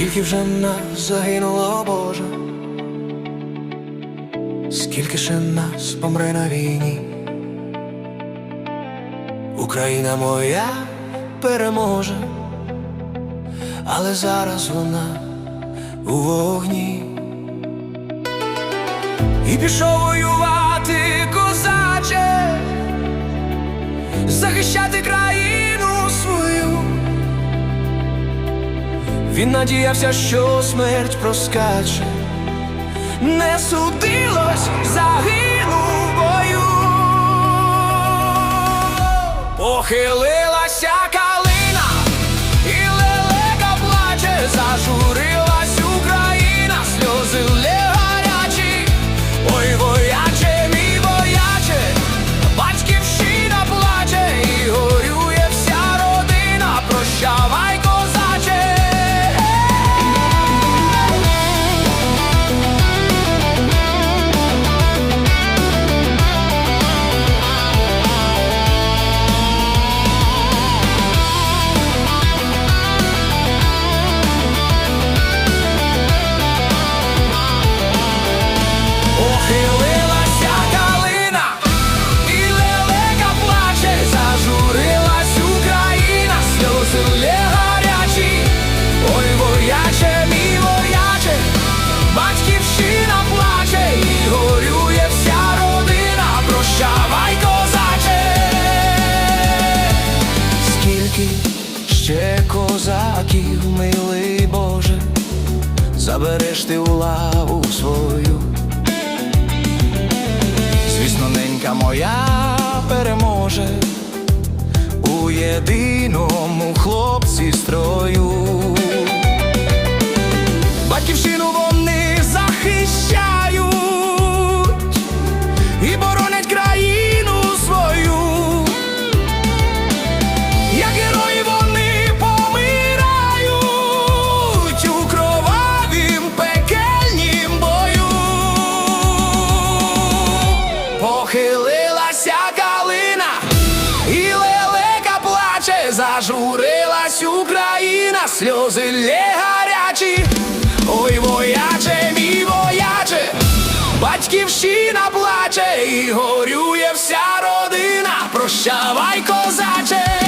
Скільки вже нас загинуло, Боже, скільки ще нас помре на війні, Україна моя переможе, але зараз вона у вогні. І пішов воювати Він надіявся, що смерть проскаче, не судилось, загинув бою. Похилилася забереш ти у лаву свою. Звісно, ненька моя переможе у єдиному хлопці строю. Батьківщину вони зажурилась Україна, сльози лє гарячі. Ой, вояче, мій вояче, батьківщина плаче, і горює вся родина. Прощавай, козаче.